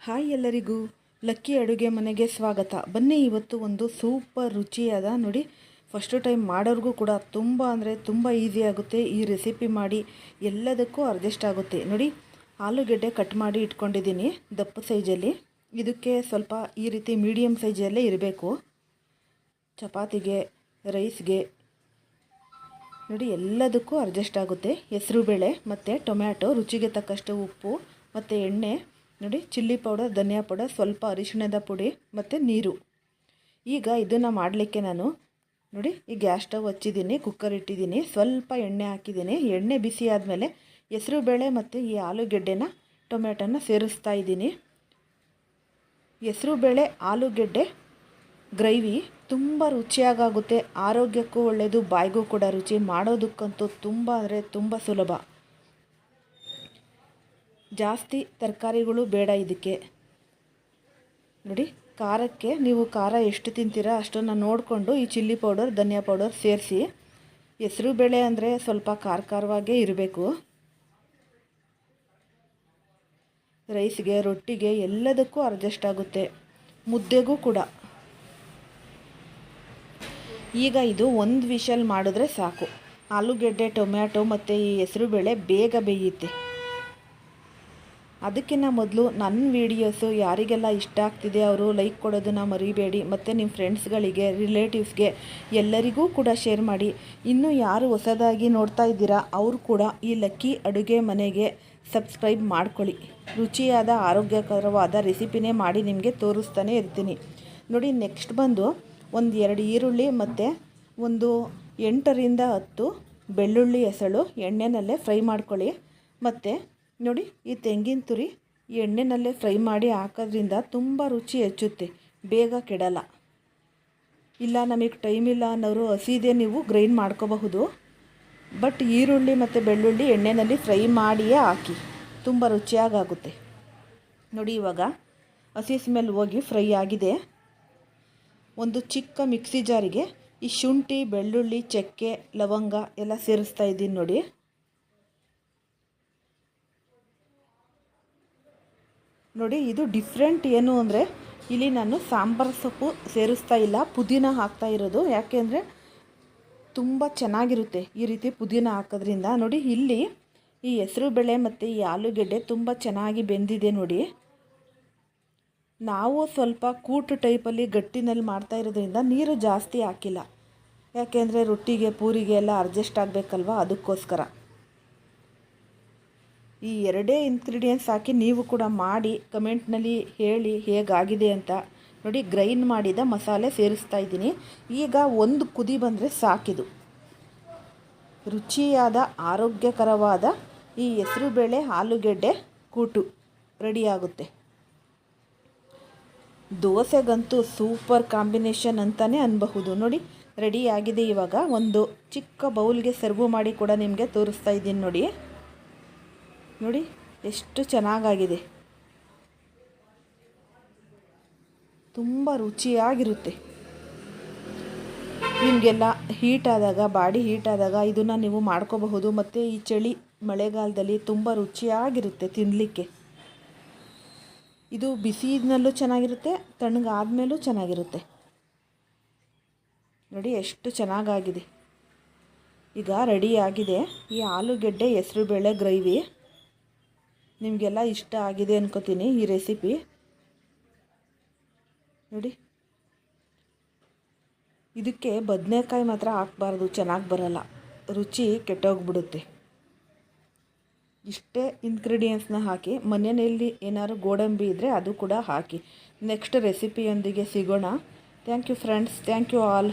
Hi ಎಲ್ಲರಿಗೂ. Lucky ಅಡುಗೆ ಮನೆಗೆ ಸ್ವಾಗತ. ಬನ್ನಿ ಇವತ್ತು ಒಂದು ಸೂಪರ್ ರುಚಿಯಾದ ನೋಡಿ ಫಸ್ಟು ಟೈಮ್ ಮಾಡೋರಿಗೂ ಕೂಡ ತುಂಬ ಅಂದರೆ ತುಂಬ ಈಸಿ ಆಗುತ್ತೆ. ಈ ರೆಸಿಪಿ ಮಾಡಿ ಎಲ್ಲದಕ್ಕೂ ಅಡ್ಜಸ್ಟ್ ಆಗುತ್ತೆ. ನೋಡಿ, ಆಲೂಗೆಡ್ಡೆ ಕಟ್ ಮಾಡಿ ಇಟ್ಕೊಂಡಿದ್ದೀನಿ ದಪ್ಪ ಸೈಜಲ್ಲಿ ಇದಕ್ಕೆ ಸ್ವಲ್ಪ ಈ ರೀತಿ ಮೀಡಿಯಮ್ ಸೈಜಲ್ಲೇ ಇರಬೇಕು. ಚಪಾತಿಗೆ ರೈಸ್ಗೆ ನೋಡಿ, ಎಲ್ಲದಕ್ಕೂ ಅಡ್ಜಸ್ಟ್ ಆಗುತ್ತೆ. ಹೆಸರು ಬೇಳೆ ಮತ್ತು ಟೊಮ್ಯಾಟೊ ರುಚಿಗೆ ತಕ್ಕಷ್ಟು ಉಪ್ಪು ಮತ್ತು ಎಣ್ಣೆ. ನೋಡಿ, ಚಿಲ್ಲಿ ಪೌಡರ್, ಧನಿಯಾ ಪೌಡರ್, ಸ್ವಲ್ಪ ಅರಿಶಿಣದ ಪುಡಿ ಮತ್ತು ನೀರು. ಈಗ ಇದನ್ನು ಮಾಡಲಿಕ್ಕೆ ನಾನು ನೋಡಿ, ಈ ಗ್ಯಾಸ್ ಸ್ಟವ್ ಹಚ್ಚಿದ್ದೀನಿ ಕುಕ್ಕರ್ ಇಟ್ಟಿದ್ದೀನಿ, ಸ್ವಲ್ಪ ಎಣ್ಣೆ ಹಾಕಿದ್ದೀನಿ. ಎಣ್ಣೆ ಬಿಸಿ ಆದಮೇಲೆ ಹೆಸರು ಬೇಳೆ ಮತ್ತು ಈ ಆಲೂಗೆಡ್ಡೆನ, ಟೊಮ್ಯಾಟೊನ ಸೇರಿಸ್ತಾ ಇದ್ದೀನಿ. ಹೆಸರುಬೇಳೆ ಆಲೂಗೆಡ್ಡೆ, ಗ್ರೇವಿ ತುಂಬ ರುಚಿಯಾಗುತ್ತೆ ಆರೋಗ್ಯಕ್ಕೂ ಒಳ್ಳೆಯದು ಬಾಯಿಗೂ ಕೂಡ ರುಚಿ. ಮಾಡೋದಕ್ಕಂತೂ ತುಂಬ ಅಂದರೆ ತುಂಬ ಸುಲಭ. ಜಾಸ್ತಿ ತರಕಾರಿಗಳು ಬೇಡ ಇದಕ್ಕೆ. ನೋಡಿ, ಖಾರಕ್ಕೆ ನೀವು ಖಾರ ಎಷ್ಟು ತಿಂತೀರಾ ಅಷ್ಟನ್ನು ನೋಡಿಕೊಂಡು ಈ ಚಿಲ್ಲಿ ಪೌಡರ್, ಧನಿಯಾ ಪೌಡರ್ ಸೇರಿಸಿ. ಹೆಸರು ಬೇಳೆ ಅಂದರೆ ಸ್ವಲ್ಪ ಖಾರ ಖಾರವಾಗೇ ಇರಬೇಕು. ರೈಸ್ಗೆ, ರೊಟ್ಟಿಗೆ ಎಲ್ಲದಕ್ಕೂ ಅಡ್ಜಸ್ಟ್ ಆಗುತ್ತೆ. ಮುದ್ದೆಗೂ ಕೂಡ. ಈಗ ಇದು ಒಂದು ವಿಷಲ್ ಮಾಡಿದ್ರೆ ಸಾಕು. ಆಲೂಗೆಡ್ಡೆ, ಟೊಮ್ಯಾಟೊ ಮತ್ತು ಈ ಹೆಸರು ಬೇಳೆ ಬೇಗ ಬೇಯುತ್ತೆ. ಅದಕ್ಕಿಂತ ಮೊದಲು ನನ್ನ ವೀಡಿಯೋಸು ಯಾರಿಗೆಲ್ಲ ಇಷ್ಟ ಆಗ್ತಿದೆ ಅವರು ಲೈಕ್ ಕೊಡೋದನ್ನು ಮರಿಬೇಡಿ, ಮತ್ತು ನಿಮ್ಮ ಫ್ರೆಂಡ್ಸ್ಗಳಿಗೆ ರಿಲೇಟಿವ್ಸ್ಗೆ ಎಲ್ಲರಿಗೂ ಕೂಡ ಶೇರ್ ಮಾಡಿ. ಇನ್ನೂ ಯಾರು ಹೊಸದಾಗಿ ನೋಡ್ತಾ ಇದ್ದೀರಾ, ಅವರು ಕೂಡ ಈ ಲಕ್ಕಿ ಅಡುಗೆ ಮನೆಗೆ ಸಬ್ಸ್ಕ್ರೈಬ್ ಮಾಡ್ಕೊಳ್ಳಿ. ರುಚಿಯಾದ, ಆರೋಗ್ಯಕರವಾದ ರೆಸಿಪಿನೇ ಮಾಡಿ ನಿಮಗೆ ತೋರಿಸ್ತಾನೆ ಇರ್ತೀನಿ. ನೋಡಿ ನೆಕ್ಸ್ಟ್ ಬಂದು ಒಂದು ಎರಡು ಈರುಳ್ಳಿ ಮತ್ತು ಒಂದು ಎಂಟರಿಂದ ಹತ್ತು ಬೆಳ್ಳುಳ್ಳಿ ಹೆಸಳು ಎಣ್ಣೆನಲ್ಲೇ ಫ್ರೈ ಮಾಡ್ಕೊಳ್ಳಿ. ಮತ್ತು ನೋಡಿ, ಈ ತೆಂಗಿನ ತುರಿ ಎಣ್ಣೆನಲ್ಲೇ ಫ್ರೈ ಮಾಡಿ ಹಾಕೋದ್ರಿಂದ ತುಂಬ ರುಚಿ ಹೆಚ್ಚುತ್ತೆ. ಬೇಗ ಕೆಡಲ್ಲ. ಇಲ್ಲ, ನಮಗೆ ಟೈಮ್ ಇಲ್ಲ ಅನ್ನೋರು ಹಸಿದೆ ನೀವು ಗ್ರೈಂಡ್ ಮಾಡ್ಕೋಬಹುದು. ಬಟ್ ಈರುಳ್ಳಿ ಮತ್ತು ಬೆಳ್ಳುಳ್ಳಿ ಎಣ್ಣೆಯಲ್ಲಿ ಫ್ರೈ ಮಾಡಿಯೇ ಹಾಕಿ. ತುಂಬ ರುಚಿಯಾಗುತ್ತೆ ನೋಡಿ ಇವಾಗ, ಹಸಿ ಸ್ಮೆಲ್ ಹೋಗಿ ಫ್ರೈ ಆಗಿದೆ. ಒಂದು ಚಿಕ್ಕ ಮಿಕ್ಸಿ ಜಾರಿಗೆ ಈ ಶುಂಠಿ, ಬೆಳ್ಳುಳ್ಳಿ, ಚಕ್ಕೆ, ಲವಂಗ ಎಲ್ಲ ಸೇರಿಸ್ತಾ ಇದ್ದೀನಿ ನೋಡಿ. ನೋಡಿ, ಇದು ಡಿಫ್ರೆಂಟ್ ಏನು ಅಂದರೆ, ಇಲ್ಲಿ ನಾನು ಸಾಂಬಾರು ಸೊಪ್ಪು ಸೇರಿಸ್ತಾ ಇಲ್ಲ, ಪುದೀನ ಹಾಕ್ತಾ ಇರೋದು. ಯಾಕೆಂದರೆ ತುಂಬ ಚೆನ್ನಾಗಿರುತ್ತೆ ಈ ರೀತಿ ಪುದೀನ ಹಾಕೋದ್ರಿಂದ. ನೋಡಿ, ಇಲ್ಲಿ ಈ ಹೆಸರು ಬೇಳೆ ಮತ್ತು ಈ ಆಲೂಗೆಡ್ಡೆ ತುಂಬ ಚೆನ್ನಾಗಿ ಬೆಂದಿದೆ ನೋಡಿ. ನಾವು ಸ್ವಲ್ಪ ಕೂಟು ಟೈಪಲ್ಲಿ ಗಟ್ಟಿನಲ್ಲಿ ಮಾಡ್ತಾ ಇರೋದ್ರಿಂದ ನೀರು ಜಾಸ್ತಿ ಹಾಕಿಲ್ಲ. ಯಾಕೆಂದರೆ ರೊಟ್ಟಿಗೆ, ಪೂರಿಗೆ ಎಲ್ಲ ಅಡ್ಜಸ್ಟ್ ಆಗಬೇಕಲ್ವ, ಅದಕ್ಕೋಸ್ಕರ. ಈ ಎರಡೇ ಇಂಗ್ರೀಡಿಯೆಂಟ್ಸ್ ಹಾಕಿ ನೀವು ಕೂಡ ಮಾಡಿ ಕಮೆಂಟ್ನಲ್ಲಿ ಹೇಳಿ ಹೇಗಾಗಿದೆ ಅಂತ ನೋಡಿ ಗ್ರೈಂಡ್ ಮಾಡಿದ ಮಸಾಲೆ ಸೇರಿಸ್ತಾ ಇದ್ದೀನಿ. ಈಗ ಒಂದು ಕುದಿ ಬಂದರೆ ಸಾಕಿದು ರುಚಿಯಾದ, ಆರೋಗ್ಯಕರವಾದ ಈ ಹೆಸರುಬೇಳೆ ಆಲೂಗೆಡ್ಡೆ ಕೂಟು ರೆಡಿಯಾಗುತ್ತೆ ದೋಸೆಗಂತೂ ಸೂಪರ್ ಕಾಂಬಿನೇಷನ್ ಅಂತಲೇ ಅನ್ಬಹುದು. ನೋಡಿ ರೆಡಿಯಾಗಿದೆ ಇವಾಗ. ಒಂದು ಚಿಕ್ಕ ಬೌಲ್ಗೆ ಸರ್ವ್ ಮಾಡಿ ಕೂಡ ನಿಮಗೆ ತೋರಿಸ್ತಾ ಇದ್ದೀನಿ ನೋಡಿ. ನೋಡಿ, ಎಷ್ಟು ಚೆನ್ನಾಗಾಗಿದೆ. ತುಂಬ ರುಚಿಯಾಗಿರುತ್ತೆ. ನಿಮಗೆಲ್ಲ ಹೀಟ್ ಆದಾಗ, ಬಾಡಿ ಹೀಟ್ ಆದಾಗ ಇದನ್ನು ನೀವು ಮಾಡ್ಕೋಬಹುದು. ಮತ್ತು ಈ ಚಳಿ ಮಳೆಗಾಲದಲ್ಲಿ ತುಂಬ ರುಚಿಯಾಗಿರುತ್ತೆ ತಿನ್ನಲಿಕ್ಕೆ ಇದು ಬಿಸಿನಲ್ಲೂ ಚೆನ್ನಾಗಿರುತ್ತೆ, ತಣ್ಣಗಾದ್ಮೇಲೂ ಚೆನ್ನಾಗಿರುತ್ತೆ. ನೋಡಿ, ಎಷ್ಟು ಚೆನ್ನಾಗಾಗಿದೆ. ಈಗ ರೆಡಿಯಾಗಿದೆ ಈ ಆಲೂಗೆಡ್ಡೆ, ಹೆಸರುಬೇಳೆ ಗ್ರೇವಿ ನಿಮಗೆಲ್ಲ ಇಷ್ಟ ಆಗಿದೆ ಅನ್ಕೋತೀನಿ ಈ ರೆಸಿಪಿ ನೋಡಿ. ಇದಕ್ಕೆ ಬದನೆಕಾಯಿ ಮಾತ್ರ ಹಾಕ್ಬಾರ್ದು, ಚೆನ್ನಾಗಿ ಬರಲ್ಲ. ರುಚಿ ಕೆಟ್ಟೋಗ್ಬಿಡುತ್ತೆ. ಇಷ್ಟೇ ಇಂಗ್ರೀಡಿಯೆಂಟ್ಸ್ನ ಹಾಕಿ, ಮನೆಯಲ್ಲಿ ಏನಾದ್ರು ಗೋಡಂಬಿ ಇದ್ದರೆ ಅದು ಕೂಡ ಹಾಕಿ. ನೆಕ್ಸ್ಟ್ ರೆಸಿಪಿಯೊಂದಿಗೆ ಸಿಗೋಣ. Thank you friends thank you all